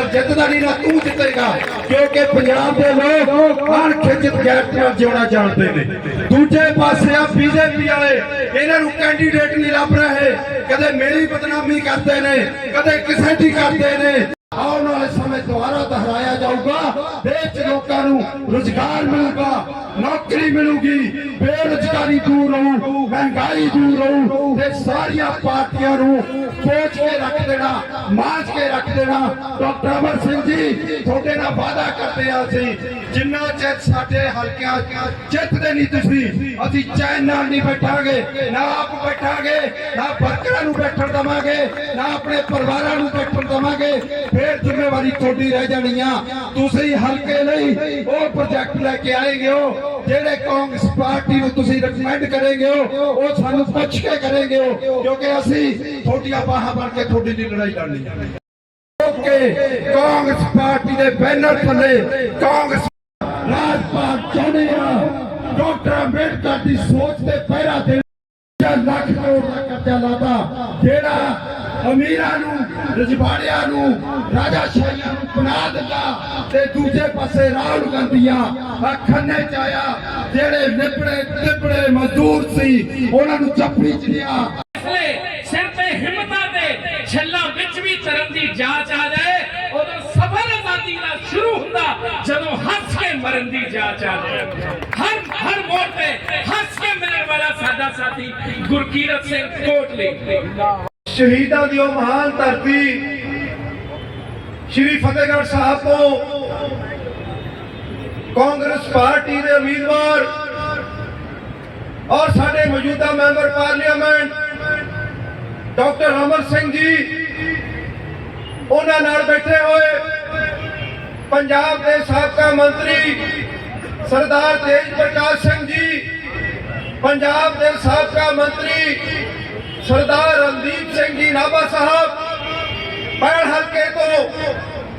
ਕੇਂਦਰ ਜਿੱਤਦਾ ਨਹੀਂ ਨਾ ਤੂੰ ਜਿੱਤੇਗਾ। ਕਿਉਂਕਿ ਪੰਜਾਬ ਦੇ ਲੋਕ ਹਰ ਖਿੱਚਤ ਨਾਲ ਜਿਉਣਾ ਜਾਣਦੇ ਨੇ। ਦੂਜੇ ਪਾਸੇ ਆ ਬੀਜੇਪੀ ਵਾਲੇ, ਇਹਨਾਂ ਨੂੰ ਕੈਂਡੀਡੇਟ ਨਹੀਂ ਲੱਭ ਰਹੇ। ਕਦੇ ਮੇਰੀ ਬਦਨਾਮੀ ਕਰਦੇ ਨੇ, ਕਦੇ ਕਿਸੇ ਦੀ ਕਰਦੇ ਨੇ। ਆਉਣ ਵਾਲੇ ਸਮੇਂ ਦੁਆਰਾ ਦੁਹਰਾਇਆ ਜਾਊਗਾ। ਦੇਸ਼ ਲੋਕਾਂ ਨੂੰ ਰੁਜ਼ਗਾਰ ਮਿਲੂਗਾ, ਨੌਕਰੀ ਮਿਲੂਗੀ, ਬੇਰੁਜ਼ਗਾਰੀ ਦੂਰ ਰਹੂ ਮਹਿੰਗਾਈ ਦੂਰ ਰਹੂ ਤੇ ਸਾਰੀਆਂ ਪਾਰਟੀਆਂ ਨੂੰ ਸੋਚ ਕੇ ਰੱਖ ਦੇਣਾ ਮਾਂਝ ਕੇ ਰੱਖ ਦੇਣਾ। ਡਾਕਟਰ ਅਮਰ ਸਿੰਘ ਜੀ, ਤੁਹਾਡੇ ਨਾਲ ਵਾਅਦਾ ਕਰਦੇ ਆ ਅਸੀਂ, ਜਿੰਨਾ ਚਿਰ ਸਾਡੇ ਹਲਕਿਆਂ 'ਚ ਜਿੱਤਦੇ ਨਹੀਂ ਤੁਸੀਂ, ਅਸੀਂ ਚੈਨ ਨਾਲ ਨਹੀਂ ਬੈਠਾਂਗੇ, ਨਾ ਆਪ ਬੈਠਾਂਗੇ, ਨਾ ਵਰਕਰਾਂ ਨੂੰ ਬੈਠਣ ਦਵਾਂਗੇ, ਨਾ ਆਪਣੇ ਪਰਿਵਾਰਾਂ ਨੂੰ ਬੈਠਣ ਦਵਾਂਗੇ, ਫੇਰ ਜ਼ਿੰਮੇਵਾਰੀ ਤੁਹਾਡੀ ਰਹਿ ਜਾਣੀ ਤੁਸੀਂ ਹਲਕੇ ਲਈ ਉਹ ਪ੍ਰੋਜੈਕਟ ਲੈ ਕੇ ਆਏਗੇ ਹੋ ਜਿਹੜੇ ਕਾਂਗਰਸ ਪਾਰਟੀ ਨੂੰ ਤੁਸੀਂ ਰეკਮੈਂਡ ਕਰੇਗੇ ਹੋ ਉਹ ਸਾਨੂੰ ਪੁੱਛ ਕੇ ਕਰੇਗੇ ਹੋ ਕਿਉਂਕਿ ਅਸੀਂ ਤੁਹਾਡੀਆਂ ਬਾਹਾਂ ਬਣ ਕੇ ਤੁਹਾਡੀ ਲਈ ਲੜਾਈ ਲੜਨੀ ਆ। ਓਕੇ, ਕਾਂਗਰਸ ਪਾਰਟੀ ਦੇ ਬੈਨਰ ਥੱਲੇ ਕਾਂਗਰਸ ਰਾਜਪਾਲ ਚਾਹੁੰਦੇ ਆ, ਡਾਕਟਰ ਅੰਬੇਡਕਰ ਦੀ ਸੋਚ ਤੇ ਪਹਿਰਾ ਦੇ ਲੱਖ ਕਰੋੜ ਦਾ ਕਰਜ਼ਾ ਲਾਤਾ, ਜਿਹੜਾ ਅਮੀਰਾਂ ਨੂੰ, ਰਜਵਾੜਿਆਂ ਨੂੰ, ਰਾਜਾ ਸ਼ਾਹੀਆਂ ਨੂੰ ਬਣਾ ਦਿੱਤਾ ਤੇ ਦੂਜੇ ਪਾਸੇ ਰਾਹੁਲ ਗਾਂਧੀਆਂ ਖੰਨੇ ਚ ਆਇਆ ਜਿਹੜੇ ਨਿਪੜੇ ਨਿਪੜੇ ਮਜ਼ਦੂਰ ਸੀ, ਉਹਨਾਂ ਨੂੰ ਚੱਪੜੀ ਚ ਲਿਆ। ਸਿਰ ਤੇ ਹਿੰਮਤਾਂ ਦੇ ਛੱਲਾਂ ਵਿੱਚ ਵੀ ਤਰਨ ਦੀ ਜਾਂਚ ਆ ਜਾਏ, ਉਦੋਂ ਸਫਰ ਆਜ਼ਾਦੀ ਦਾ ਸ਼ੁਰੂ ਹੁੰਦਾ, ਜਦੋਂ ਹੱਸ ਕੇ ਮਰਨ ਦੀ ਜਾਂਚ ਆ ਜਾਏ। ਹਰ ਹਰ ਮੋੜ ਤੇ ਹੱਸ ਕੇ ਮਰਨ ਵਾਲਾ ਸਾਡਾ ਸਾਥੀ ਗੁਰਕੀਰਤ ਸਿੰਘ ਕੋਟਲੀ। ਸ਼ਹੀਦਾਂ ਦੀ ਉਹ ਮਹਾਨ ਧਰਤੀ ਸ਼੍ਰੀ ਫਤਿਹਗੜ੍ਹ ਸਾਹਿਬ ਤੋਂ ਕਾਂਗਰਸ ਪਾਰਟੀ ਦੇ ਉਮੀਦਵਾਰ ਔਰ ਸਾਡੇ ਮੌਜੂਦਾ member parliament doctor Amar Singh ji, ਉਹਨਾਂ ਨਾਲ ਬੈਠੇ ਹੋਏ ਪੰਜਾਬ ਦੇ ਸਾਬਕਾ ਮੰਤਰੀ ਸਰਦਾਰ ਤੇਜ ਪ੍ਰਕਾਸ਼ ਸਿੰਘ ਜੀ, ਪੰਜਾਬ ਦੇ ਸਾਬਕਾ ਮੰਤਰੀ ਸਰਦਾਰ ਰਣਦੀਪ ਸਿੰਘ ਜੀ ਨਾਭਾ ਸਾਹਿਬ, ਪੈਣ ਹਲਕੇ ਤੋਂ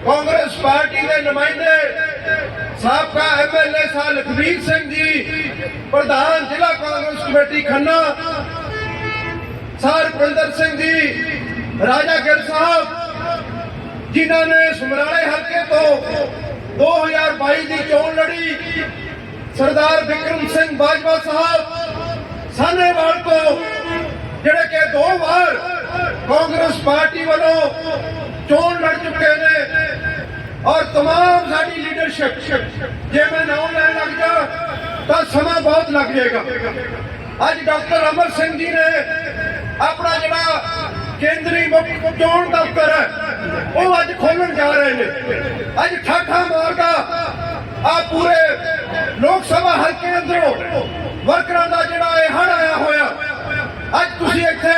ਕਾਂਗਰਸ ਪਾਰਟੀ ਦੇ ਨੁਮਾਇੰਦੇ, ਸਾਬਕਾ ਐਮਐਲਏ ਸਾਹਿਬ ਲਖਬੀਰ ਸਿੰਘ ਜੀ, ਪ੍ਰਧਾਨ ਜ਼ਿਲ੍ਹਾ ਕਾਂਗਰਸ ਕਮੇਟੀ ਖੰਨਾ, ਸਰ ਪ੍ਰਿੰਦਰ ਸਿੰਘ ਜੀ, ਰਾਜਾ ਗਿਰ ਸਾਹਿਬ, ਜਿਨ੍ਹਾਂ ਨੇ ਸਮਰਾਲੇ ਹਲਕੇ ਤੋਂ 2022 ਦੀ ਚੋਣ ਲੜੀ, ਸਰਦਾਰ ਵਿਕਰਮ ਸਿੰਘ ਬਾਜਵਾ ਸਾਹਿਬ ਸਾਨੇਵਾਲ ਤੋਂ ਜਿਹੜੇ ਕਿ ਦੋ ਵਾਰ ਕਾਂਗਰਸ ਪਾਰਟੀ ਵੱਲੋਂ ਚੋਣ ਲੜ ਚੁੱਕੇ ਨੇ ਔਰ तमाम ਸਾਡੀ ਲੀਡਰਸ਼ਿਪ ਜੇ ਮੈਂ ਨਾਮ ਲੈਣ ਲੱਗ ਜਾ ਤਾਂ ਸਮਾਂ ਬਹੁਤ ਲੱਗ ਜਾਏਗਾ ਅੱਜ ਡਾਕਟਰ ਅਮਰ ਸਿੰਘ ਜੀ ਨੇ ਆਪਣਾ ਜਿਹੜਾ ਕੇਂਦਰੀ ਮੁੱਖ ਚੋਣ ਦਫ਼ਤਰ ਹੈ ਉਹ ਅੱਜ ਖੋਲਣ ਜਾ ਰਹੇ ਨੇ ਅੱਜ ਠਾਠਾ ਮਾਰਦਾ ਆ ਪੂਰੇ ਲੋਕ ਸਭਾ ਹਲਕੇ ਅੰਦਰੋਂ ਵਰਕਰਾਂ ਦਾ ਜਿਹੜਾ ਇਹ ਹੜ ਆਇਆ ਹੋਇਆ ਅੱਜ ਤੁਸੀਂ ਇੱਥੇ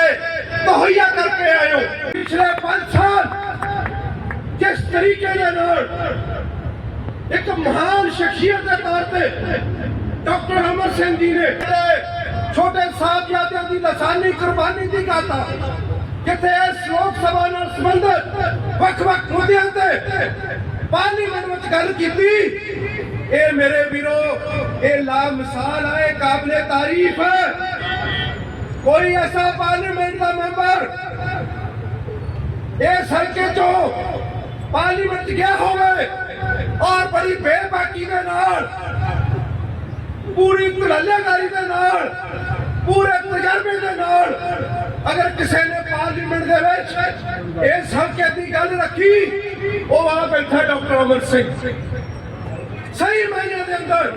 ਮੁਹੱਈਆ ਕਰਕੇ ਆਏ ਹੋ। ਪਿਛਲੇ 5 ਸਾਲ ਜਿਸ ਤਰੀਕੇ ਦੇ ਨਾਲ ਇੱਕ ਮਹਾਨ ਸ਼ਖਸੀਅਤ ਦੇ ਤੌਰ ਤੇ ਡਾਕਟਰ ਅਮਰ ਸਿੰਘ ਜੀ ਨੇ ਛੋਟੇ ਸਾਹਿਬਜ਼ਾਦਿਆਂ ਦੀ ਲਸਾਨੀ ਕੁਰਬਾਨੀ ਦੀ ਗਾਥਾ ਜਿੱਥੇ ਇਸ ਲੋਕ ਸਭਾ ਨਾਲ ਸੰਬੰਧਿਤ ਵੱਖ-ਵੱਖ ਮੁੱਦਿਆਂ ਤੇ ਪਾਰਲੀਮੈਂਟ ਵਿੱਚ ਗੱਲ ਕੀਤੀ, ਇਹ ਮੇਰੇ ਵੀਰੋ, ਇਹ ਲਾ ਮਿਸਾਲ ਹੈ ਕਾਬਲੇ ਤਾਰੀਫ ਹੈ ਕੋਈ ਐਸਾ ਪਾਰਲੀਮੈਂਟ ਦਾ ਮੈਂਬਰ ਇਹ ਸਰਕੇ ਚੋਂ ਪਾਰਲੀਮੈਂਟ ਗਿਆ ਹੋਵੇ ਔਰ ਬੜੀ ਬੇਬਾਕੀ ਦੇ ਨਾਲ, ਪੂਰੀ ਧੜੱਲੇਦਾਰੀ ਦੇ ਨਾਲ, ਪੂਰੇ ਤਜਰਬੇ ਦੇ ਨਾਲ ਅਗਰ ਕਿਸੇ ਨੇ ਪਾਰਲੀਮੈਂਟ ਦੇ ਵਿੱਚ ਇਸ ਹਲਕੇ ਦੀ ਗੱਲ ਰੱਖੀ, ਉਹ ਆ ਬੈਠਾ ਡਾਕਟਰ ਅਮਰ ਸਿੰਘ ਸਹੀ ਮਾਇਨੇ ਦੇ ਅੰਦਰ।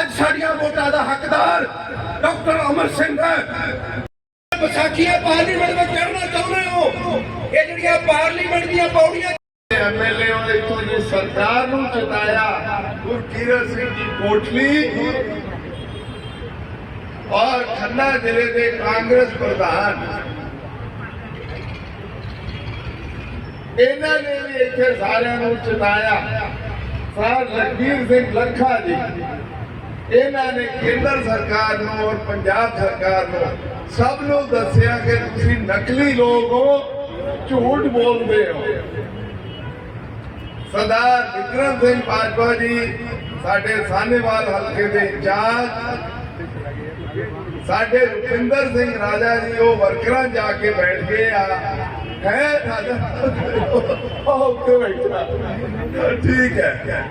ਅੱਜ ਸਾਡੀਆਂ ਵੋਟਾਂ ਦਾ ਹੱਕਦਾਰ ਡਾਕਟਰ ਅਮਰ ਸਿੰਘ ਹੈ। ਵਿਸਾਖੀਆਂ ਪਾਰਲੀਮੈਂਟ ਵਿੱਚ ਚੜਨਾ ਚਾਹੁੰਦੇ ਹੋ? ਇਹ ਜਿਹੜੀਆਂ ਪਾਰਲੀਮੈਂਟ ਦੀਆਂ ਪੌੜੀਆਂ ਐਮਐਲਏ ਉਹ ਇੱਥੋਂ ਦੀ ਸਰਕਾਰ ਨੂੰ ਜਿਤਾਇਆ। ਗੁਰਕੀਰਤ ਸਿੰਘ ਜੀ ਕੋਟਲੀ ਔਰ ਖੰਨਾ ਜ਼ਿਲ੍ਹੇ ਦੇ ਕਾਂਗਰਸ ਪ੍ਰਧਾਨ। ਇਹਨਾਂ ਨੇ ਵੀ ਇੱਥੇ ਸਾਰਿਆਂ ਨੂੰ ਚਤਾਇਆ ਸਰ ਲਖਬੀਰ ਸਿੰਘ ਲੱਖਾ ਜੀ ਇਹਨਾਂ ਨੇ ਕੇਂਦਰ ਸਰਕਾਰ ਨੂੰ ਔਰ ਪੰਜਾਬ ਸਰਕਾਰ ਨੂੰ ਸਭ ਨੂੰ ਦੱਸਿਆ ਕਿ ਤੁਸੀਂ ਨਕਲੀ ਲੋਕ ਹੋ, ਝੂਠ ਬੋਲਦੇ ਹੋ। ਸਰਦਾਰ ਵਿਕਰਮ ਸਿੰਘ ਬਾਜਵਾ ਜੀ, ਸਾਡੇ ਸਾਨੇਵਾਲ ਹਲਕੇ ਦੇ ਇੰਚਾਰਜ, ਸਾਡੇ ਰੁਪਿੰਦਰ ਸਿੰਘ ਰਾਜਾ ਜੀ, ਉਹ ਵਰਕਰਾਂ ਜਾ ਕੇ ਬੈਠ ਗਏ ਆ। ਹੈ, ਰਾਜਾ। ਉਹ ਬੈਠਾ ਠੀਕ ਹੈ।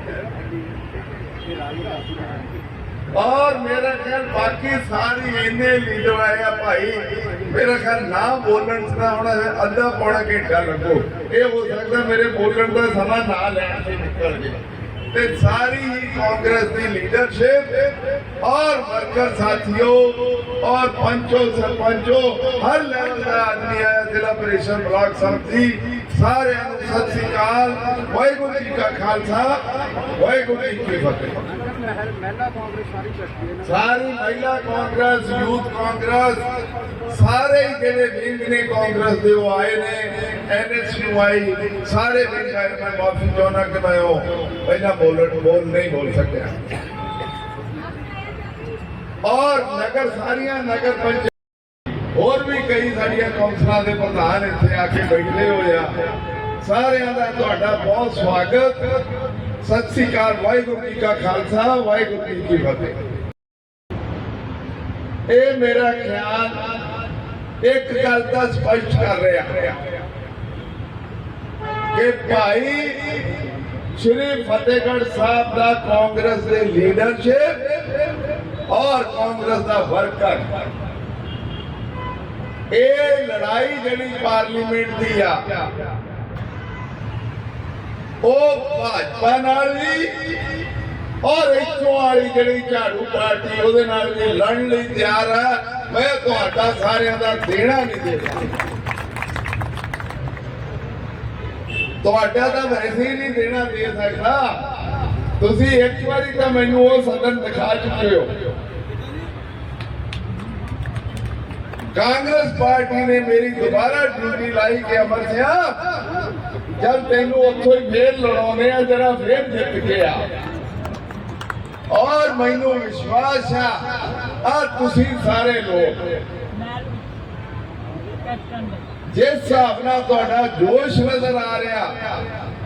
ਔਰ ਮੇਰਾ ਖਿਆਲ ਬਾਕੀ ਸਾਰੀ ਇੰਨੇ ਲੀਡਰ ਆਏ ਆ ਭਾਈ। ਮੇਰਾ ਖਿਆਲ ਨਾ ਬੋਲਣ ਦਾ ਹੁਣ ਅੱਧਾ ਪੌਣਾ ਘੰਟਾ ਲੱਗੋ। ਇਹ ਹੋ ਸਕਦਾ ਮੇਰੇ ਬੋਲਣ ਦਾ ਸਮਾਂ ਨਾ ਲੈਣ ਤੇ ਨਿਕਲ ਜੇ। ਤੇ ਸਾਰੀ ਹੀ ਕਾਂਗਰਸ ਦੀ ਲੀਡਰਸ਼ਿਪ ਔਰ ਵਰਕਰ ਸਾਥੀਓ ਔਰ ਪੰਚੋ ਸਰਪੰਚੋ ਹਰ ਲੈਵਲ ਦਾ ਆਦਮੀ ਆਇਆ ਜ਼ਿਲ੍ਹਾ ਪ੍ਰੀਸ਼ਦ ਬਲਾਕ ਸੰਮਤੀ ਸਾਰਿਆਂ ਨੂੰ ਸਤਿ ਸ੍ਰੀ ਅਕਾਲ ਵਾਹਿਗੁਰੂ ਜੀ ਕਾ ਖਾਲਸਾ ਵਾਹਿਗੁਰੂ ਜੀ ਕੀ ਫਤਿਹ ਸਾਰੀ ਮਹਿਲਾ ਕਾਂਗਰਸ ਯੂਥ ਕਾਂਗਰਸ ਸਾਰੇ ਹੀ ਕਾਂਗਰਸ ਦੇ ਉਹ ਆਏ ਨੇ ਐਨਐਸਯੂਆਈ ਸਾਰੇ ਵਿੰਗ ਮੈਂ ਮਾਫੀ ਚਾਹੁੰਦਾ ਕਿ ਮੈਂ ਉਹ? ਪਹਿਲਾਂ ਬੋਲਣ ਬੋਲ, ਨਹੀਂ ਬੋਲ ਸਕਿਆ। ਔਰ ਨਗਰ ਸਾਰੀਆਂ ਨਗਰ ਪੰਚਾਇਤ, ਹੋਰ ਵੀ ਕਈ ਸਾਡੀਆਂ ਕੌਂਸਲਾਂ ਦੇ ਪ੍ਰਧਾਨ ਇੱਥੇ ਆ ਕੇ ਬੈਠੇ ਹੋਏ ਆ। ਸਾਰਿਆਂ ਦਾ ਤੁਹਾਡਾ ਬਹੁਤ ਸਵਾਗਤ। ਸਤਿ ਸ੍ਰੀ ਅਕਾਲ, ਵਾਹਿਗੁਰੂ ਜੀ ਕਾ ਖਾਲਸਾ, ਵਾਹਿਗੁਰੂ ਜੀ ਕੀ ਫਤਿਹ। ਇਹ ਮੇਰਾ ਖਿਆਲ ਇੱਕ ਗੱਲ ਤਾਂ ਸਪਸ਼ਟ ਕਰ ਰਿਹਾ। ਕਿ ਭਾਈ ਸ਼੍ਰੀ ਫਤਿਹਗੜ੍ਹ ਸਾਹਿਬ ਦਾ ਕਾਂਗਰਸ ਦੇ ਲੀਡਰਸ਼ਿਪ ਔਰ ਕਾਂਗਰਸ ਦਾ ਵਰਕਰ ਇਹ ਲੜਾਈ ਜਿਹੜੀ ਪਾਰਲੀਮੈਂਟ ਦੀ ਆ, ਉਹ ਭਾਜਪਾ ਨਾਲ ਵੀ ਔਰ ਇੱਥੋਂ ਵਾਲੀ ਜਿਹੜੀ ਝਾੜੂ ਪਾਰਟੀ ਉਹਦੇ ਨਾਲ ਵੀ ਲੜਨ ਲਈ ਤਿਆਰ ਆ। ਮੈਂ ਤੁਹਾਡਾ ਸਾਰਿਆਂ ਦਾ ਦੇਣਾ ਨਹੀਂ ਦੇਣਾ ਤੁਹਾਡਾ ਤਾਂ ਵੈਸੇ ਹੀ ਨਹੀਂ ਦੇਣਾ ਦੇ ਸਕਦਾ। ਤੁਸੀਂ ਇੱਕ ਵਾਰੀ ਤਾਂ ਮੈਨੂੰ ਉਹ ਸਦਨ ਦਿਖਾ ਚੁੱਕੇ ਹੋ। ਕਾਂਗਰਸ ਪਾਰਟੀ ਨੇ ਮੇਰੀ ਦੁਬਾਰਾ ਡਿਊਟੀ ਲਾਈ ਕਿ ਅਮਰ ਸਿਆ, ਜਦ ਤੈਨੂੰ ਉੱਥੋਂ ਹੀ ਫੇਰ ਲੜਾਉਣੇ ਆ, ਜਰਾ ਫੇਰ ਜਿੱਤ ਕੇ ਆ। ਔਰ ਮੈਨੂੰ ਵਿਸ਼ਵਾਸ ਆ ਆ ਤੁਸੀਂ ਸਾਰੇ ਲੋਕ। ਜਿਸ ਹਿਸਾਬ ਨਾਲ ਤੁਹਾਡਾ ਜੋਸ਼ ਨਜ਼ਰ ਆ ਰਿਹਾ,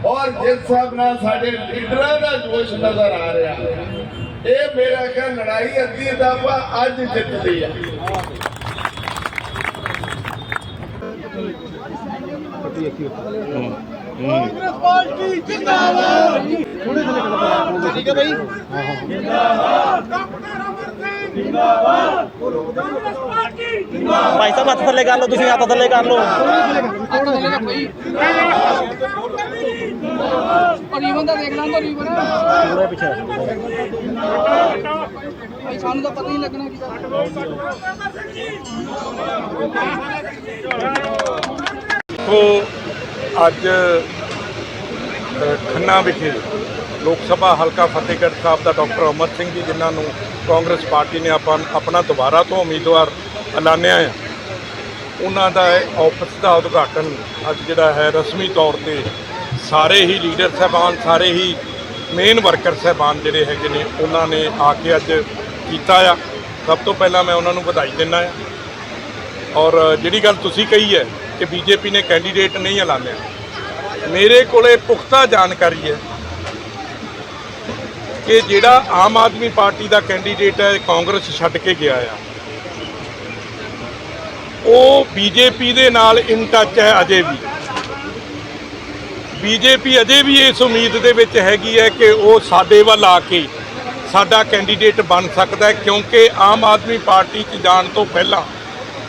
ਔਰ ਜਿਸ ਹਿਸਾਬ ਨਾਲ ਸਾਡੇ ਲੀਡਰਾਂ ਦਾ ਜੋਸ਼ ਨਜ਼ਰ ਆ ਰਿਹਾ, ਇਹ ਮੇਰਾ ਖਿਆਲ ਲੜਾਈ ਅੱਧੀ ਦਾ ਅੱਜ ਜਿੱਤਦੀ ਆ। ਕਾਂਗਰਸ ਪਾਰਟੀ ਜਿੰਦਾਬਾਦ। ਠੀਕ ਹੈ ਭਾਈ ਜਿੰਦਾਬਾਦ ਡਾਕਟਰ ਅਮਰ ਸਿੰਘ ਜਿੰਦਾਬਾਦ ਕਾਂਗਰਸ ਪਾਰਟੀ ਜਿੰਦਾਬਾਦ ਭਾਈ ਸਾਹਿਬ ਹੱਥ ਥੱਲੇ ਕਰ ਲਓ ਤੁਸੀਂ ਹੱਥ ਥੱਲੇ ਕਰ ਲਓ। ਰੀਵਨ ਦਾ ਦੇਖ ਲਾਂਗਾ ਰੀਵਨ ਥੋੜਾ ਪਿੱਛੇ ਭਾਈ ਸਾਨੂੰ ਤਾਂ ਪਤਾ ਹੀ ਨਹੀਂ ਲੱਗਣਾ ਕੀ ਤੋਂ ਅੱਜ ਖੰਨਾ ਵਿਖੇ ਲੋਕ ਸਭਾ ਹਲਕਾ ਫਤਿਹਗੜ੍ਹ ਸਾਹਿਬ ਦਾ ਡਾਕਟਰ ਅਮਰ ਸਿੰਘ ਜੀ, ਜਿਨ੍ਹਾਂ ਨੂੰ ਕਾਂਗਰਸ ਪਾਰਟੀ ਨੇ ਆਪਾਂ ਆਪਣਾ ਦੁਬਾਰਾ ਤੋਂ ਉਮੀਦਵਾਰ ਐਲਾਨਿਆ ਹੈ। ਉਹਨਾਂ ਦਾ ਆਫਿਸ ਦਾ ਉਦਘਾਟਨ ਅੱਜ ਜਿਹੜਾ ਹੈ ਰਸਮੀ ਤੌਰ ਤੇ ਸਾਰੇ ਹੀ ਲੀਡਰ ਸਾਹਿਬਾਨ, ਸਾਰੇ ਹੀ ਮੇਨ ਵਰਕਰ ਸਾਹਿਬਾਨ ਜਿਹੜੇ ਹੈਗੇ ਨੇ, ਉਹਨਾਂ ਨੇ ਆ ਕੇ ਅੱਜ ਕੀਤਾ ਆ। ਸਭ ਤੋਂ ਪਹਿਲਾਂ ਮੈਂ ਉਹਨਾਂ ਨੂੰ ਵਧਾਈ ਦਿੰਦਾ ਆ। ਔਰ ਜਿਹੜੀ ਗੱਲ ਤੁਸੀਂ ਕਹੀ ਹੈ ਕਿ ਬੀਜੇਪੀ ਨੇ ਕੈਂਡੀਡੇਟ ਨਹੀਂ ਐਲਾਨਿਆ। ਮੇਰੇ ਕੋਲੇ ਪੁਖਤਾ ਜਾਣਕਾਰੀ ਹੈ ਕਿ ਜਿਹੜਾ ਆਮ ਆਦਮੀ ਪਾਰਟੀ ਦਾ ਕੈਂਡੀਡੇਟ ਹੈ ਕਾਂਗਰਸ ਛੱਡ ਕੇ ਗਿਆ ਆ। ਉਹ ਬੀਜੇਪੀ ਦੇ ਨਾਲ ਇਨ ਟੱਚ ਹੈ ਅਜੇ ਵੀ। ਬੀਜੇਪੀ ਅਜੇ ਵੀ ਇਸ ਉਮੀਦ ਦੇ ਵਿੱਚ ਹੈਗੀ ਹੈ ਕਿ ਉਹ ਸਾਡੇ ਵੱਲ ਆ ਕੇ ਸਾਡਾ ਕੈਂਡੀਡੇਟ ਬਣ ਸਕਦਾ ਹੈ, ਕਿਉਂਕਿ ਆਮ ਆਦਮੀ ਪਾਰਟੀ 'ਚ ਜਾਣ ਤੋਂ ਪਹਿਲਾਂ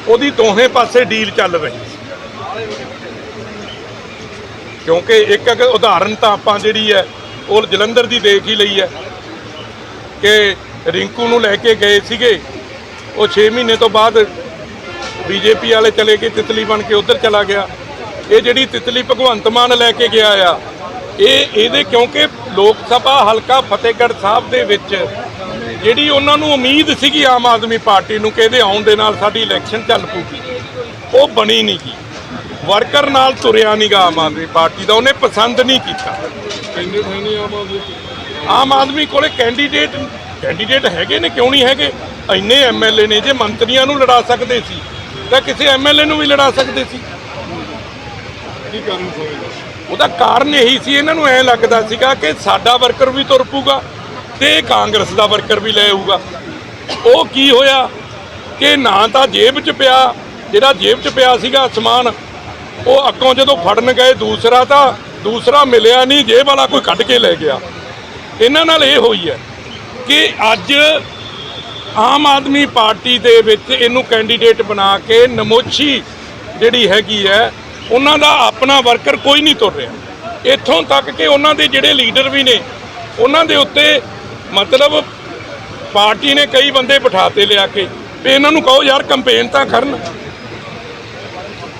ਉਹਦੀ ਦੋਹੇ ਪਾਸੇ ਡੀਲ ਚੱਲ ਰਹੀ ਸੀ। ਕਿਉਂਕਿ ਇੱਕ ਅਗਰ ਉਦਾਹਰਨ ਤਾਂ ਆਪਾਂ ਜਿਹੜੀ ਹੈ, ਉਹ ਜਲੰਧਰ ਦੀ ਦੇਖ ਹੀ ਲਈ ਹੈ ਕਿ ਰਿੰਕੂ ਨੂੰ ਲੈ ਕੇ ਗਏ ਸੀਗੇ। ਉਹ 6 ਮਹੀਨੇ ਤੋਂ ਬਾਅਦ ਬੀਜੇਪੀ ਵਾਲੇ ਚਲੇ ਗਏ, ਤਿਤਲੀ ਬਣ ਕੇ ਉਧਰ ਚਲਾ ਗਿਆ। ਇਹ ਜਿਹੜੀ ਤਿਤਲੀ ਭਗਵੰਤ ਮਾਨ ਲੈ ਕੇ ਗਿਆ ਆ, ਇਹ ਇਹਦੇ ਕਿਉਂਕਿ ਲੋਕ ਸਭਾ ਹਲਕਾ ਫਤਿਹਗੜ੍ਹ ਸਾਹਿਬ ਦੇ ਵਿੱਚ ਜਿਹੜੀ ਉਹਨਾਂ ਨੂੰ ਉਮੀਦ ਸੀਗੀ ਆਮ ਆਦਮੀ ਪਾਰਟੀ ਨੂੰ ਕਿ ਇਹਦੇ ਆਉਣ ਦੇ ਨਾਲ ਸਾਡੀ ਇਲੈਕਸ਼ਨ ਚੱਲ ਪੂਗੀ ਉਹ ਬਣੀ ਨਹੀਂ ਗੀ। ਵਰਕਰ ਨਾਲ ਤੁਰਿਆ ਨਹੀਂਗਾ ਆਮ ਆਦਮੀ ਪਾਰਟੀ ਦਾ ਉਹਨੇ ਪਸੰਦ ਨਹੀਂ ਕੀਤਾ। ਕੈਂਡੀਡੇਟ ਹੈ ਨਹੀਂ ਆਮ ਆਦਮੀ। ਆਮ ਆਦਮੀ ਕੋਲੇ ਕੈਂਡੀਡੇਟ ਕੈਂਡੀਡੇਟ ਹੈਗੇ ਨੇ ਕਿਉਂ ਨਹੀਂ ਹੈਗੇ? ਇੰਨੇ ਐਮਐਲਏ ਨੇ ਜੇ ਮੰਤਰੀਆਂ ਨੂੰ ਲੜਾ ਸਕਦੇ ਸੀ ਤਾਂ ਕਿਸੇ ਐਮਐਲਏ ਨੂੰ ਵੀ ਲੜਾ ਸਕਦੇ ਸੀ। ਉਹਦਾ ਕਾਰਨ ਇਹੀ ਸੀ ਇਹਨਾਂ ਨੂੰ ਐ ਲੱਗਦਾ ਸੀਗਾ ਕਿ ਸਾਡਾ ਵਰਕਰ ਵੀ ਤੁਰ ਪੂਗਾ ਤੇ ਕਾਂਗਰਸ ਦਾ ਵਰਕਰ ਵੀ ਲੈ ਆਊਗਾ। ਉਹ ਕੀ ਹੋਇਆ ਕਿ ਨਾ ਤਾਂ ਜੇਬ 'ਚ ਪਿਆ ਜਿਹੜਾ ਜੇਬ 'ਚ ਪਿਆ ਸੀਗਾ ਸਮਾਨ ਉਹ ਅੱਗੋਂ ਜਦੋਂ ਫੜਨ ਗਏ ਦੂਸਰਾ ਤਾਂ ਦੂਸਰਾ ਮਿਲਿਆ ਨਹੀਂ, ਜੇਬ ਵਾਲਾ ਕੋਈ ਕੱਢ ਕੇ ਲੈ ਗਿਆ। ਇਹਨਾਂ ਨਾਲ ਇਹ ਹੋਈ ਹੈ ਕਿ ਅੱਜ ਆਮ ਆਦਮੀ ਪਾਰਟੀ ਦੇ ਵਿੱਚ ਇਹਨੂੰ ਕੈਂਡੀਡੇਟ ਬਣਾ ਕੇ ਨਮੋਛੀ ਜਿਹੜੀ ਹੈਗੀ ਹੈ, ਉਹਨਾਂ ਦਾ ਆਪਣਾ ਵਰਕਰ ਕੋਈ ਨਹੀਂ ਤੁਰ ਰਿਹਾ। ਇੱਥੋਂ ਤੱਕ ਕਿ ਉਹਨਾਂ ਦੇ ਜਿਹੜੇ ਲੀਡਰ ਵੀ ਨੇ, ਉਹਨਾਂ ਦੇ ਉੱਤੇ ਮਤਲਬ ਪਾਰਟੀ ਨੇ ਕਈ ਬੰਦੇ ਬਿਠਾਤੇ ਲਿਆ ਕੇ, ਵੀ ਇਹਨਾਂ ਨੂੰ ਕਹੋ ਯਾਰ ਕੰਪੇਨ ਤਾਂ ਕਰਨ।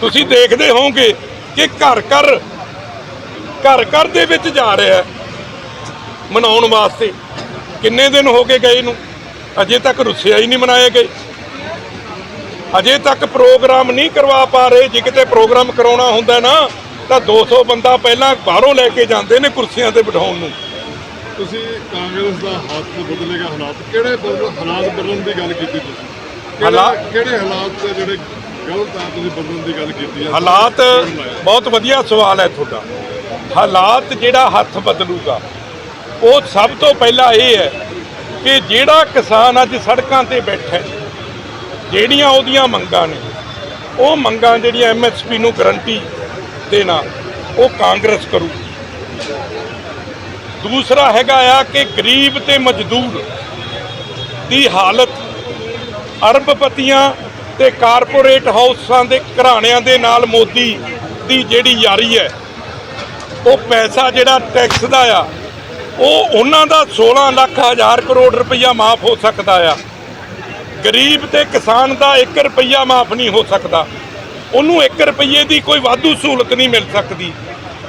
ਤੁਸੀਂ ਦੇਖਦੇ ਹੋਵੋਗੇ ਕਿ ਘਰ ਘਰ ਘਰ ਘਰ ਦੇ ਵਿੱਚ ਜਾ ਰਿਹਾ ਮਨਾਉਣ ਵਾਸਤੇ। ਕਿੰਨੇ ਦਿਨ ਹੋ ਗਏ ਗਏ ਨੂੰ? ਅਜੇ ਤੱਕ ਰੁੱਸਿਆ ਹੀ ਨਹੀਂ ਮਨਾਏ ਗਏ। ਅਜੇ ਤੱਕ ਪ੍ਰੋਗਰਾਮ ਨਹੀਂ ਕਰਵਾ ਪਾ ਰਹੇ। ਜੇ ਕਿਤੇ ਪ੍ਰੋਗਰਾਮ ਕਰਾਉਣਾ ਹੁੰਦਾ ਨਾ ਤਾਂ 200 ਬੰਦਾ ਪਹਿਲਾਂ ਬਾਹਰੋਂ ਲੈ ਕੇ ਜਾਂਦੇ ਨੇ ਕੁਰਸੀਆਂ ਤੇ ਬਿਠਾਉਣ ਨੂੰ। ਤੁਸੀਂ ਕਾਂਗਰਸ ਦਾ ਹੱਥ ਬਦਲੇਗਾ ਹਾਲਾਤ। ਕਿਹੜੇ ਹਾਲਾਤ ਬਦਲਣ ਦੀ ਗੱਲ ਕੀਤੀ ਤੁਸੀਂ? ਹਾਲਾਤ- ਕਿਹੜੇ ਹਾਲਾਤ ਜਿਹੜੇ ਹਾਲਾਤ ਬਹੁਤ ਵਧੀਆ ਸਵਾਲ ਹੈ ਤੁਹਾਡਾ। ਹਾਲਾਤ ਜਿਹੜਾ ਹੱਥ ਬਦਲੂਗਾ, ਉਹ ਸਭ ਤੋਂ ਪਹਿਲਾਂ ਇਹ ਹੈ ਕਿ ਜਿਹੜਾ ਕਿਸਾਨ ਅੱਜ ਸੜਕਾਂ ਤੇ ਬੈਠਾ ਹੈ, ਜਿਹੜੀਆਂ ਉਹਦੀਆਂ ਮੰਗਾਂ ਨੇ, ਉਹ ਮੰਗਾਂ ਜਿਹੜੀਆਂ ਐਮਐਸਪੀ ਨੂੰ ਗਰੰਟੀ ਦੇਣਾ ਉਹ ਕਾਂਗਰਸ ਕਰੂ। ਦੂਸਰਾ ਹੈਗਾ ਆ ਕਿ ਗਰੀਬ ਤੇ ਮਜ਼ਦੂਰ ਦੀ ਹਾਲਤ, ਅਰਬਪਤੀਆਂ ਤੇ ਕਾਰਪੋਰੇਟ ਹਾਊਸਾਂ ਦੇ ਘਰਾਣਿਆਂ ਦੇ ਨਾਲ ਮੋਦੀ ਦੀ ਜਿਹੜੀ ਯਾਰੀ ਹੈ, ਉਹ ਪੈਸਾ ਜਿਹੜਾ ਟੈਕਸ ਦਾ ਆ, ਉਹ ਉਹਨਾਂ ਦਾ 16 ਲੱਖ ਹਜ਼ਾਰ ਕਰੋੜ ਰੁਪਈਆ ਮਾਫ ਹੋ ਸਕਦਾ ਆ। ਗਰੀਬ ਤੇ ਕਿਸਾਨ ਦਾ 1 ਰੁਪਈਆ ਮਾਫ ਨਹੀਂ ਹੋ ਸਕਦਾ। ਉਹਨੂੰ 1 ਰੁਪਈਏ ਦੀ ਕੋਈ ਵਾਧੂ ਸਹੂਲਤ ਨਹੀਂ ਮਿਲ ਸਕਦੀ।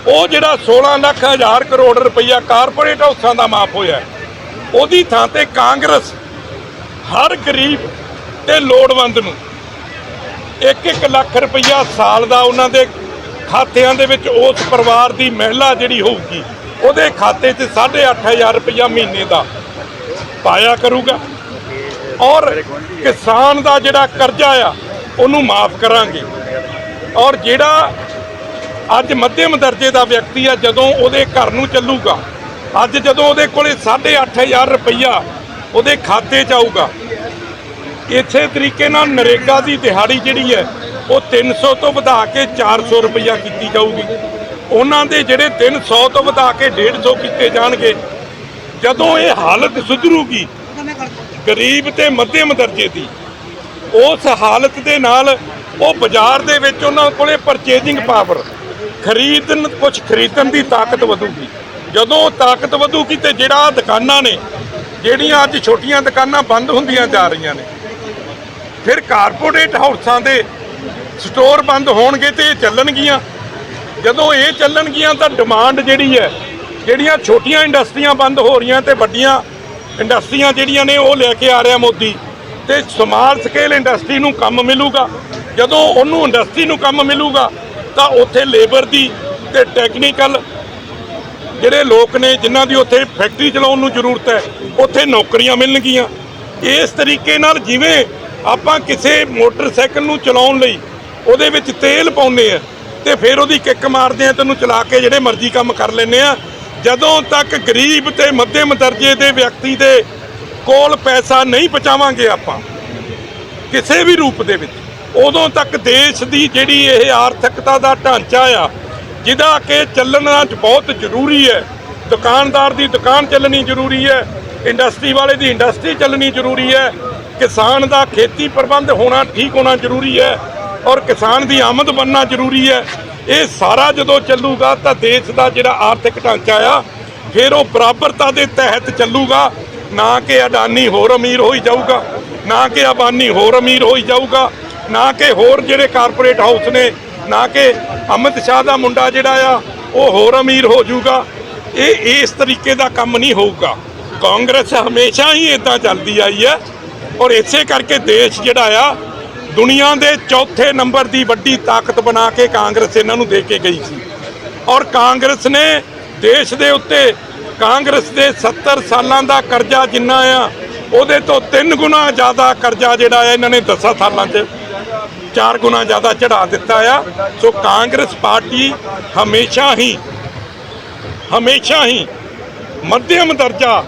ਉਹ ਜਿਹੜਾ 16 ਲੱਖ ਹਜ਼ਾਰ ਕਰੋੜ ਰੁਪਈਆ ਕਾਰਪੋਰੇਟ ਹਾਊਸਾਂ ਦਾ ਮਾਫ ਹੋਇਆ, ਉਹਦੀ ਥਾਂ ਤੇ ਕਾਂਗਰਸ ਹਰ ਗਰੀਬ ਤੇ ਲੋੜਵੰਦ ਨੂੰ 1-1 ਲੱਖ ਰੁਪਈਆ ਸਾਲ ਦਾ ਉਹਨਾਂ ਦੇ ਖਾਤਿਆਂ ਦੇ ਵਿੱਚ ਉਸ ਪਰਿਵਾਰ ਦੀ ਮਹਿਲਾ ਜਿਹੜੀ ਹੋਊਗੀ, ਉਹਦੇ ਖਾਤੇ 'ਚ 8500 ਰੁਪਈਆ ਮਹੀਨੇ ਦਾ ਪਾਇਆ ਕਰੂਗਾ। ਔਰ ਕਿਸਾਨ ਦਾ ਜਿਹੜਾ ਕਰਜ਼ਾ ਆ, ਉਹਨੂੰ ਮਾਫ ਕਰਾਂਗੇ। ਔਰ ਜਿਹੜਾ ਅੱਜ ਮੱਧਮ ਦਰਜੇ ਦਾ ਵਿਅਕਤੀ ਆ, ਜਦੋਂ ਉਹਦੇ ਘਰ ਨੂੰ ਚੱਲੂਗਾ, ਅੱਜ ਜਦੋਂ ਉਹਦੇ ਕੋਲੇ 8500 ਰੁਪਈਆ ਉਹਦੇ ਖਾਤੇ 'ਚ ਆਊਗਾ ਇਸੇ ਤਰੀਕੇ ਨਾਲ ਨਰੇਗਾ ਦੀ ਦਿਹਾੜੀ ਜਿਹੜੀ ਹੈ, ਉਹ 300 ਤੋਂ ਵਧਾ ਕੇ 400 ਰੁਪਈਆ ਕੀਤੀ ਜਾਊਗੀ। ਉਹਨਾਂ ਦੇ ਜਿਹੜੇ 300 ਤੋਂ ਵਧਾ ਕੇ 150 ਕੀਤੇ ਜਾਣਗੇ। ਜਦੋਂ ਇਹ ਹਾਲਤ ਸੁਧਰੂਗੀ, ਗਰੀਬ ਤੇ ਮੱਧਮ ਦਰਜੇ ਦੀ, ਉਸ ਹਾਲਤ ਦੇ ਨਾਲ ਉਹ ਬਾਜ਼ਾਰ ਦੇ ਵਿੱਚ ਉਹਨਾਂ ਕੋਲੇ ਪਰਚੇਜ਼ਿੰਗ ਪਾਵਰ ਖਰੀਦਣ ਕੁਝ ਖਰੀਦਣ ਦੀ ਤਾਕਤ ਵਧੂਗੀ। ਜਦੋਂ ਉਹ ਤਾਕਤ ਵਧੂਗੀ ਤੇ ਜਿਹੜਾ ਦੁਕਾਨਾਂ ਨੇ, ਜਿਹੜੀਆਂ ਅੱਜ ਛੋਟੀਆਂ ਦੁਕਾਨਾਂ ਬੰਦ ਹੁੰਦੀਆਂ ਜਾ ਰਹੀਆਂ ਨੇ ਫਿਰ ਕਾਰਪੋਰੇਟ ਹਾਊਸਾਂ ਦੇ ਸਟੋਰ ਬੰਦ ਹੋਣਗੇ ਤੇ ਇਹ ਚੱਲਣਗੀਆਂ। ਜਦੋਂ ਇਹ ਚੱਲਣਗੀਆਂ ਤਾਂ ਡਿਮਾਂਡ ਜਿਹੜੀ ਹੈ, ਜਿਹੜੀਆਂ ਛੋਟੀਆਂ ਇੰਡਸਟਰੀਆਂ ਬੰਦ ਹੋ ਰਹੀਆਂ ਤੇ ਵੱਡੀਆਂ ਇੰਡਸਟਰੀਆਂ ਜਿਹੜੀਆਂ ਨੇ ਉਹ ਲੈ ਕੇ ਆ ਰਿਹਾ ਮੋਦੀ। ਤੇ ਸਮਾਲ ਸਕੇਲ ਇੰਡਸਟਰੀ ਨੂੰ ਕੰਮ ਮਿਲੂਗਾ। ਜਦੋਂ ਉਹਨੂੰ ਇੰਡਸਟਰੀ ਨੂੰ ਕੰਮ ਮਿਲੂਗਾ, ਤਾਂ ਉੱਥੇ ਲੇਬਰ ਦੀ ਤੇ ਟੈਕਨੀਕਲ ਜਿਹੜੇ ਲੋਕ ਨੇ, ਜਿਨ੍ਹਾਂ ਦੀ ਉੱਥੇ ਫੈਕਟਰੀ ਚਲਾਉਣ ਨੂੰ ਜ਼ਰੂਰਤ ਹੈ, ਉੱਥੇ ਨੌਕਰੀਆਂ ਮਿਲਣਗੀਆਂ। ਇਸ ਤਰੀਕੇ ਨਾਲ ਜਿਵੇਂ ਆਪਾਂ ਕਿਸੇ ਮੋਟਰਸਾਈਕਲ ਨੂੰ ਚਲਾਉਣ ਲਈ ਉਹਦੇ ਵਿੱਚ ਤੇਲ ਪਾਉਂਦੇ ਆ ਤੇ ਫਿਰ ਉਹਦੀ ਕਿੱਕ ਮਾਰਦੇ ਆ ਤੈਨੂੰ ਚਲਾ ਕੇ ਜਿਹੜੇ ਮਰਜ਼ੀ ਕੰਮ ਕਰ ਲੈਂਦੇ ਆ। ਜਦੋਂ ਤੱਕ ਗਰੀਬ ਤੇ ਮੱਧਮ ਦਰਜੇ ਦੇ ਵਿਅਕਤੀ ਦੇ ਕੋਲ ਪੈਸਾ ਨਹੀਂ ਪਹੁੰਚਾਵਾਂਗੇ ਆਪਾਂ, ਕਿਸੇ ਵੀ ਰੂਪ ਦੇ ਵਿੱਚ, ਉਦੋਂ ਤੱਕ ਦੇਸ਼ ਦੀ ਜਿਹੜੀ ਇਹ ਆਰਥਿਕਤਾ ਦਾ ਢਾਂਚਾ ਆ, ਜਿਹਦਾ ਕਿ ਚੱਲਣਾ ਬਹੁਤ ਜ਼ਰੂਰੀ ਹੈ। ਦੁਕਾਨਦਾਰ ਦੀ ਦੁਕਾਨ ਚੱਲਣੀ ਜ਼ਰੂਰੀ ਹੈ, ਇੰਡਸਟਰੀ ਵਾਲੇ ਦੀ ਇੰਡਸਟਰੀ ਚੱਲਣੀ ਜ਼ਰੂਰੀ ਹੈ ਕਿਸਾਨ ਦਾ ਖੇਤੀ ਪ੍ਰਬੰਧ ਹੋਣਾ ਠੀਕ ਹੋਣਾ ਜ਼ਰੂਰੀ ਹੈ ਔਰ ਕਿਸਾਨ ਦੀ ਆਮਦ ਬਣਨਾ ਜ਼ਰੂਰੀ ਹੈ। ਇਹ ਸਾਰਾ ਜਦੋਂ ਚੱਲੂਗਾ ਤਾਂ ਦੇਸ਼ ਦਾ ਜਿਹੜਾ ਆਰਥਿਕ ਢਾਂਚਾ ਆ, ਫਿਰ ਉਹ ਬਰਾਬਰਤਾ ਦੇ ਤਹਿਤ ਚੱਲੂਗਾ। ਨਾ ਕਿ ਅਡਾਨੀ ਹੋਰ ਅਮੀਰ ਹੋਈ ਜਾਊਗਾ, ਨਾ ਕਿ ਅਬਾਨੀ ਹੋਰ ਅਮੀਰ ਹੋਈ ਜਾਊਗਾ, ਨਾ ਕਿ ਹੋਰ ਜਿਹੜੇ ਕਾਰਪੋਰੇਟ ਹਾਊਸ ਨੇ, ਨਾ ਕਿ ਅਮਿਤ ਸ਼ਾਹ ਦਾ ਮੁੰਡਾ ਜਿਹੜਾ ਆ, ਉਹ ਹੋਰ ਅਮੀਰ ਹੋ ਜਾਊਗਾ। ਇਹ ਇਸ ਤਰੀਕੇ ਦਾ ਕੰਮ ਨਹੀਂ ਹੋਊਗਾ। ਕਾਂਗਰਸ ਹਮੇਸ਼ਾ ਹੀ ਇਦਾਂ ਚੱਲਦੀ ਆਈ ਹੈ। ਔਰ ਇਸੇ ਕਰਕੇ ਦੇਸ਼ ਜਿਹੜਾ ਆ, ਦੁਨੀਆ ਦੇ ਚੌਥੇ ਨੰਬਰ ਦੀ ਵੱਡੀ ਤਾਕਤ ਬਣਾ ਕੇ ਕਾਂਗਰਸ ਇਹਨਾਂ ਨੂੰ ਦੇ ਕੇ ਗਈ ਸੀ। ਔਰ ਕਾਂਗਰਸ ਨੇ ਦੇਸ਼ ਦੇ ਉੱਤੇ ਕਾਂਗਰਸ ਦੇ 70 ਸਾਲਾਂ ਦਾ ਕਰਜ਼ਾ ਜਿੰਨਾ ਆ, ਉਹਦੇ ਤੋਂ 3 ਗੁਣਾ ਜ਼ਿਆਦਾ ਕਰਜ਼ਾ ਜਿਹੜਾ ਆ ਇਹਨਾਂ ਨੇ 10 ਸਾਲਾਂ 'ਚ ਚਾਰ ਗੁਣਾ ਜ਼ਿਆਦਾ ਚੜਾ ਦਿੱਤਾ ਆ। ਸੋ ਕਾਂਗਰਸ ਪਾਰਟੀ ਹਮੇਸ਼ਾ ਹੀ ਹਮੇਸ਼ਾ ਹੀ ਮੱਧਮ ਦਰਜਾ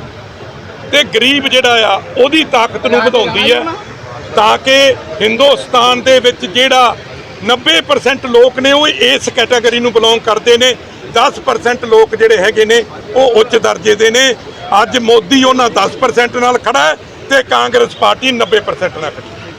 ਤੇ ਗਰੀਬ ਜਿਹੜਾ ਆ ਉਹਦੀ ਤਾਕਤ ਨੂੰ ਵਧਾਉਂਦੀ ਹੈ ਤਾਂ ਕਿ ਹਿੰਦੁਸਤਾਨ ਦੇ ਵਿੱਚ ਜਿਹੜਾ 90% ਲੋਕ ਨੇ ਉਹ ਇਸ ਕੈਟਾਗਰੀ ਨੂੰ ਬਿਲੋਂਗ ਕਰਦੇ ਨੇ। 10% ਲੋਕ ਜਿਹੜੇ ਹੈਗੇ ਨੇ ਉਹ ਉੱਚ ਦਰਜੇ ਦੇ ਨੇ। ਅੱਜ ਮੋਦੀ ਉਹਨਾਂ 10% ਨਾਲ ਖੜਾ ਹੈ ਤੇ ਕਾਂਗਰਸ ਪਾਰਟੀ 90% ਨਾਲ ਖੜੀ